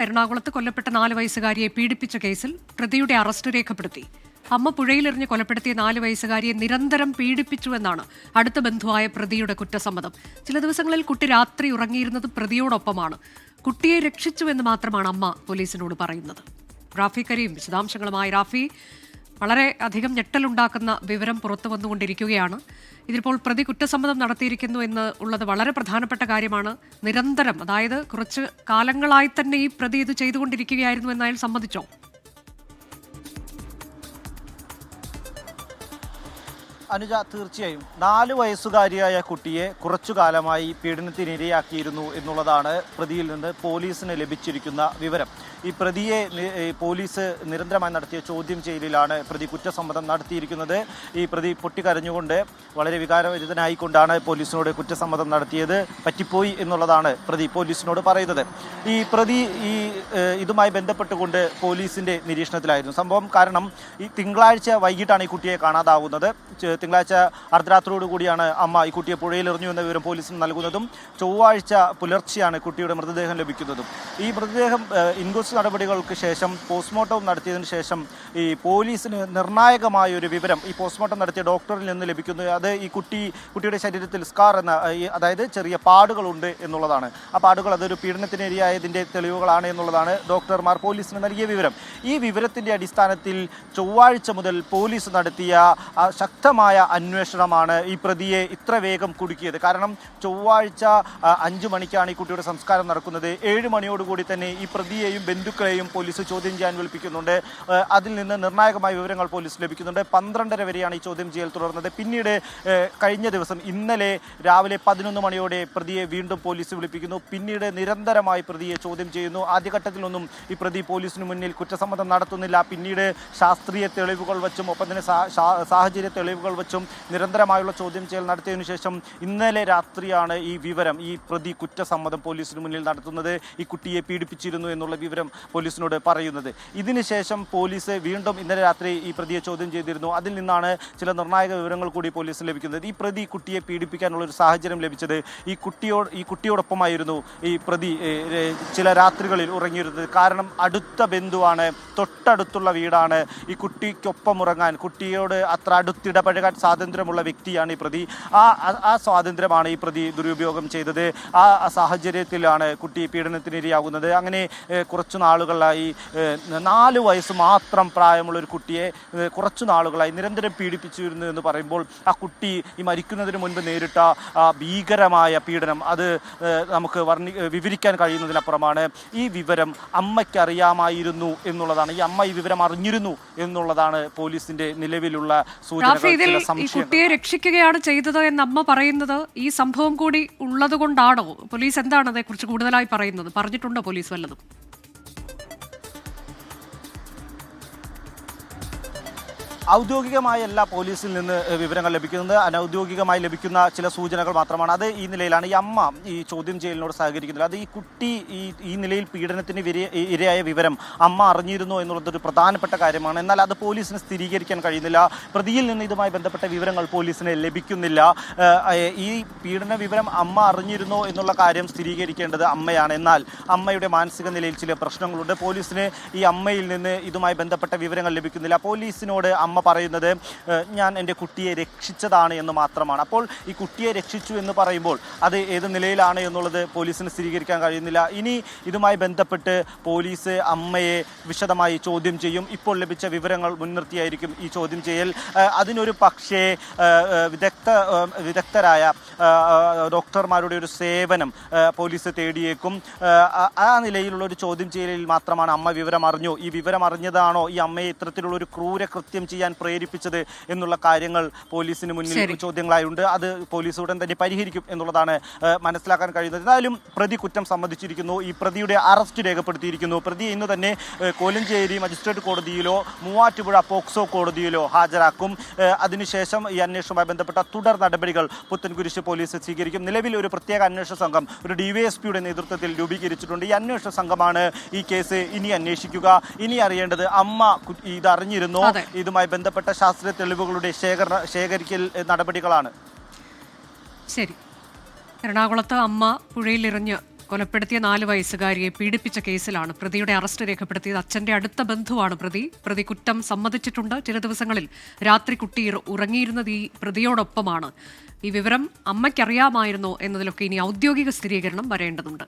എറണാകുളത്ത് കൊല്ലപ്പെട്ട നാല് വയസ്സുകാരിയെ പീഡിപ്പിച്ച കേസിൽ പ്രതിയുടെ അറസ്റ്റ് രേഖപ്പെടുത്തി. അമ്മ പുഴയിലെറിഞ്ഞ് കൊലപ്പെടുത്തിയ നാല് വയസ്സുകാരിയെ നിരന്തരം പീഡിപ്പിച്ചുവെന്നാണ് അടുത്ത ബന്ധുവായ പ്രതിയുടെ കുറ്റസമ്മതം. ചില ദിവസങ്ങളിൽ കുട്ടി രാത്രി ഉറങ്ങിയിരുന്നത് പ്രതിയോടൊപ്പമാണ്. കുട്ടിയെ രക്ഷിച്ചുവെന്ന് മാത്രമാണ് അമ്മ പോലീസിനോട് പറയുന്നത്. റാഫി കരീം വിശദാംശങ്ങളുമായി റാഫി. വളരെ അധികം ഞെട്ടലുണ്ടാക്കുന്ന വിവരം പുറത്തു വന്നുകൊണ്ടിരിക്കുകയാണ്. ഇതിപ്പോൾ പ്രതി കുറ്റസമ്മതം നടത്തിയിരിക്കുന്നു എന്ന് ഉള്ളത് വളരെ പ്രധാനപ്പെട്ട കാര്യമാണ്. നിരന്തരം അതായത് കുറച്ച് കാലങ്ങളായി തന്നെ ഈ പ്രതി ഇത് ചെയ്തുകൊണ്ടിരിക്കുകയായിരുന്നു എന്നയാൾ സമ്മതിച്ചോ? അനുജ തീർച്ചയായും. നാല് വയസ്സുകാരിയായ കുട്ടിയെ കുറച്ചു കാലമായി പീഡനത്തിനിരയാക്കിയിരുന്നു എന്നുള്ളതാണ് പ്രതിയിൽ നിന്ന് പോലീസിന് ലഭിച്ചിരിക്കുന്ന വിവരം. ഈ പ്രതിയെ പോലീസ് നിരന്തരമായി നടത്തിയ ചോദ്യം ചെയ്യലിലാണ് പ്രതി കുറ്റസമ്മതം നടത്തിയിരിക്കുന്നത്. ഈ പ്രതി പൊട്ടിക്കരഞ്ഞുകൊണ്ട് വളരെ വികാരഭരിതനായിക്കൊണ്ടാണ് പോലീസിനോട് കുറ്റസമ്മതം നടത്തിയത്. പറ്റിപ്പോയി എന്നുള്ളതാണ് പ്രതി പോലീസിനോട് പറയുന്നത്. ഈ പ്രതി ഈ ഇതുമായി ബന്ധപ്പെട്ടുകൊണ്ട് പോലീസിന്റെ നിരീക്ഷണത്തിലായിരുന്നു. സംഭവം കാരണം ഈ തിങ്കളാഴ്ച വൈകിട്ടാണ് ഈ കുട്ടിയെ കാണാതാവുന്നത്. തിങ്കളാഴ്ച അർദ്ധരാത്രിയോട് കൂടിയാണ് അമ്മ ഈ കുട്ടിയെ പുഴയിൽ എറിഞ്ഞു എന്ന വിവരം പോലീസിന് നൽകുന്നതും ചൊവ്വാഴ്ച പുലർച്ചെയാണ് കുട്ടിയുടെ മൃതദേഹം ലഭിക്കുന്നതും. ഈ മൃതദേഹം ഏഹ്, നടപടികൾക്ക് ശേഷം പോസ്റ്റ്മോർട്ടം നടത്തിയതിന് ശേഷം ഈ പോലീസിന് നിർണായകമായ ഒരു വിവരം ഈ പോസ്റ്റ്മോർട്ടം നടത്തിയ ഡോക്ടറിൽ നിന്ന് ലഭിക്കുന്നു. അത് ഈ കുട്ടി കുട്ടിയുടെ ശരീരത്തിൽ സ്കാർ എന്ന അതായത് ചെറിയ പാടുകളുണ്ട് എന്നുള്ളതാണ്. ആ പാടുകൾ അതൊരു പീഡനത്തിനിരയായതിന്റെ തെളിവുകളാണ് എന്നുള്ളതാണ് ഡോക്ടർമാർ പോലീസിന് നൽകിയ വിവരം. ഈ വിവരത്തിന്റെ അടിസ്ഥാനത്തിൽ ചൊവ്വാഴ്ച മുതൽ പോലീസ് നടത്തിയ ശക്തമായ അന്വേഷണമാണ് ഈ പ്രതിയെ ഇത്ര വേഗം കുടുക്കിയത്. കാരണം ചൊവ്വാഴ്ച അഞ്ചു മണിക്കാണ് ഈ കുട്ടിയുടെ സംസ്കാരം നടക്കുന്നത്. ഏഴ് മണിയോടുകൂടി തന്നെ ഈ പ്രതിയെയും ബന്ധുക്കളെയും പോലീസ് ചോദ്യം ചെയ്യാൻ വിളിപ്പിക്കുന്നുണ്ട്. അതിൽ നിന്ന് നിർണായകമായ വിവരങ്ങൾ പോലീസ് ലഭിക്കുന്നുണ്ട്. പന്ത്രണ്ടര വരെയാണ് ഈ ചോദ്യം ചെയ്യൽ തുടർന്നത്. പിന്നീട് കഴിഞ്ഞ ദിവസം ഇന്നലെ രാവിലെ പതിനൊന്ന് മണിയോടെ പ്രതിയെ വീണ്ടും പോലീസ് വിളിപ്പിക്കുന്നു. പിന്നീട് നിരന്തരമായി പ്രതിയെ ചോദ്യം ചെയ്യുന്നു. ആദ്യഘട്ടത്തിലൊന്നും ഈ പ്രതി പോലീസിന് മുന്നിൽ കുറ്റസമ്മതം നടത്തുന്നില്ല. പിന്നീട് ശാസ്ത്രീയ തെളിവുകൾ വച്ചും ഒപ്പം തന്നെ സാഹചര്യ തെളിവുകൾ വച്ചും നിരന്തരമായുള്ള ചോദ്യം ചെയ്യൽ നടത്തിയതിനു ശേഷം ഇന്നലെ രാത്രിയാണ് ഈ വിവരം ഈ പ്രതി കുറ്റസമ്മതം പോലീസിന് മുന്നിൽ നടത്തുന്നത്. ഈ കുട്ടിയെ പീഡിപ്പിച്ചിരുന്നു എന്നുള്ള വിവരം പോലീസിനോട് പറയുന്നത്. ഇതിനുശേഷം പോലീസ് വീണ്ടും ഇന്നലെ രാത്രി ഈ പ്രതിയെ ചോദ്യം ചെയ്തിരുന്നു. അതിൽ നിന്നാണ് ചില നിർണായക വിവരങ്ങൾ കൂടി പോലീസിന് ലഭിക്കുന്നത്. ഈ പ്രതി കുട്ടിയെ പീഡിപ്പിക്കാനുള്ള ഒരു സാഹചര്യം ലഭിച്ചത് ഈ കുട്ടിയോട് ഈ കുട്ടിയോടൊപ്പമായിരുന്നു ഈ പ്രതി ചില രാത്രികളിൽ ഉറങ്ങിയിരുന്നത്. കാരണം അടുത്ത ബന്ധുവാണ് തൊട്ടടുത്തുള്ള വീടാണ്. ഈ കുട്ടിക്കൊപ്പം ഉറങ്ങാൻ കുട്ടിയോട് അത്ര അടുത്തിടപഴകാൻ സ്വാതന്ത്ര്യമുള്ള വ്യക്തിയാണ് ഈ പ്രതി. ആ ആ- സ്വാതന്ത്ര്യമാണ് ഈ പ്രതി ദുരുപയോഗം ചെയ്തത്. ആ സാഹചര്യത്തിലാണ് കുട്ടി പീഡനത്തിനിരയാകുന്നത്. അങ്ങനെ കുറച്ചു നാളുകളായി നാല് വയസ്സ് മാത്രം പ്രായമുള്ള ഒരു കുട്ടിയെ കുറച്ച് നാളുകളായി നിരന്തരം പീഡിപ്പിച്ചിരുന്നു എന്ന് പറയുമ്പോൾ ആ കുട്ടി ഈ മരിക്കുന്നതിന് മുൻപ് നേരിട്ട ആ ഭീകരമായ പീഡനം അത് നമുക്ക് വർണി വിവരിക്കാൻ കഴിയുന്നതിനപ്പുറമാണ്. ഈ വിവരം അമ്മയ്ക്ക് അറിയാമായിരുന്നു എന്നുള്ളതാണ്. ഈ അമ്മ ഈ വിവരം അറിഞ്ഞിരുന്നു എന്നുള്ളതാണ് പോലീസിന്റെ നിലവിലുള്ള ഈ കുട്ടിയെ രക്ഷിക്കുകയാണ് ചെയ്തത് എന്ന് അമ്മ പറയുന്നത് ഈ സംഭവം കൂടി ഉള്ളത് കൊണ്ടാണോ പോലീസ് എന്താണ് അതേക്കുറിച്ച് കൂടുതലായി പറയുന്നത്? പറഞ്ഞിട്ടുണ്ടോ പോലീസ് വല്ലതും? ഔദ്യോഗികമായല്ല പോലീസിൽ നിന്ന് വിവരങ്ങൾ ലഭിക്കുന്നത് അനൗദ്യോഗികമായി ലഭിക്കുന്ന ചില സൂചനകൾ മാത്രമാണ്. അത് ഈ നിലയിലാണ് ഈ അമ്മ ഈ ചോദ്യം ചെയ്യലിനോട് സഹകരിക്കുന്നില്ല. അത് ഈ കുട്ടി ഈ ഈ നിലയിൽ പീഡനത്തിന് ഇരയായ വിവരം അമ്മ അറിഞ്ഞിരുന്നു എന്നുള്ളതൊരു പ്രധാനപ്പെട്ട കാര്യമാണ്. എന്നാൽ അത് പോലീസിന് സ്ഥിരീകരിക്കാൻ കഴിയുന്നില്ല. പ്രതിയിൽ നിന്ന് ഇതുമായി ബന്ധപ്പെട്ട വിവരങ്ങൾ പോലീസിന് ലഭിക്കുന്നില്ല. ഈ പീഡന വിവരം അമ്മ അറിഞ്ഞിരുന്നോ എന്നുള്ള കാര്യം സ്ഥിരീകരിക്കേണ്ടത് അമ്മയാണ്. എന്നാൽ അമ്മയുടെ മാനസിക നിലയിൽ ചില പ്രശ്നങ്ങളുണ്ട്. പോലീസിന് ഈ അമ്മയിൽ നിന്ന് ഇതുമായി ബന്ധപ്പെട്ട വിവരങ്ങൾ ലഭിക്കുന്നില്ല. പോലീസിനോട് അമ്മ പറയുന്നത് ഞാൻ എന്റെ കുട്ടിയെ രക്ഷിച്ചതാണ് എന്ന് മാത്രമാണ്. അപ്പോൾ ഈ കുട്ടിയെ രക്ഷിച്ചു എന്ന് പറയുമ്പോൾ അത് ഏത് നിലയിലാണ് എന്നുള്ളത് പോലീസിന് സ്ഥിരീകരിക്കാൻ കഴിയുന്നില്ല. ഇനി ഇതുമായി ബന്ധപ്പെട്ട് പോലീസ് അമ്മയെ വിശദമായി ചോദ്യം ചെയ്യും. ഇപ്പോൾ ലഭിച്ച വിവരങ്ങൾ മുൻനിർത്തിയായിരിക്കും ഈ ചോദ്യം ചെയ്യൽ. അതിനൊരു പക്ഷേ വിദഗ്ധ വിദഗ്ധരായ ഡോക്ടർമാരുടെ ഒരു സേവനം പോലീസ് തേടിയേക്കും. ആ- നിലയിലുള്ള ഒരു ചോദ്യം ചെയ്യലിൽ മാത്രമാണ് അമ്മ വിവരം അറിഞ്ഞു ഈ വിവരം അറിഞ്ഞതാണോ ഈ അമ്മയെ ഇത്തരത്തിലുള്ള ഒരു ക്രൂര കൃത്യം ചെയ്യാൻ പ്രേരിപ്പിച്ചത് എന്നുള്ള കാര്യങ്ങൾ പോലീസിന് മുന്നിൽ. ചോദ്യങ്ങളായുണ്ട്. അത് പോലീസ് ഉടൻ തന്നെ പരിഹരിക്കും എന്നുള്ളതാണ് മനസ്സിലാക്കാൻ കഴിയുന്നത്. എന്തായാലും പ്രതി കുറ്റം സമ്മതിച്ചിരിക്കുന്നു. ഈ പ്രതിയുടെ അറസ്റ്റ് രേഖപ്പെടുത്തിയിരിക്കുന്നു. പ്രതി ഇന്ന് തന്നെ കോലഞ്ചേരി മജിസ്ട്രേറ്റ് കോടതിയിലോ മൂവാറ്റുപുഴ പോക്സോ കോടതിയിലോ ഹാജരാക്കും. അതിനുശേഷം ഈ അന്വേഷണവുമായി ബന്ധപ്പെട്ട തുടർ നടപടികൾ പുത്തൻകുരിശ് പോലീസ് സ്വീകരിക്കും. നിലവിൽ ഒരു പ്രത്യേക അന്വേഷണ സംഘം ഒരു ഡിവൈഎസ്പിയുടെ നേതൃത്വത്തിൽ രൂപീകരിച്ചിട്ടുണ്ട്. ഈ അന്വേഷണ സംഘമാണ് ഈ കേസ് ഇനി അന്വേഷിക്കുക. ഇനി അറിയേണ്ടത് അമ്മ ഇതറിഞ്ഞിരുന്നോ ഇതുമായി ബന്ധപ്പെട്ട ശാസ്ത്രീയ തെളിവുകളുടെ ശേഖരണ ശേഖരിക്കൽ നടപടികളാണ്. ശരി. എറണാകുളത്ത് അമ്മ പുഴയിലെറിഞ്ഞ് കൊലപ്പെടുത്തിയ നാല് വയസ്സുകാരിയെ പീഡിപ്പിച്ച കേസിലാണ് പ്രതിയുടെ അറസ്റ്റ് രേഖപ്പെടുത്തിയത്. അച്ഛന്റെ അടുത്ത ബന്ധുവാണ് പ്രതി. പ്രതി കുറ്റം സമ്മതിച്ചിട്ടുണ്ട്. ചില ദിവസങ്ങളിൽ രാത്രി കുട്ടി ഉറങ്ങിയിരുന്നത് ഈ പ്രതിയോടൊപ്പമാണ്. ഈ വിവരം അമ്മയ്ക്കറിയാമായിരുന്നോ എന്നതിലൊക്കെ ഇനി ഔദ്യോഗിക സ്ഥിരീകരണം വരേണ്ടതുണ്ട്.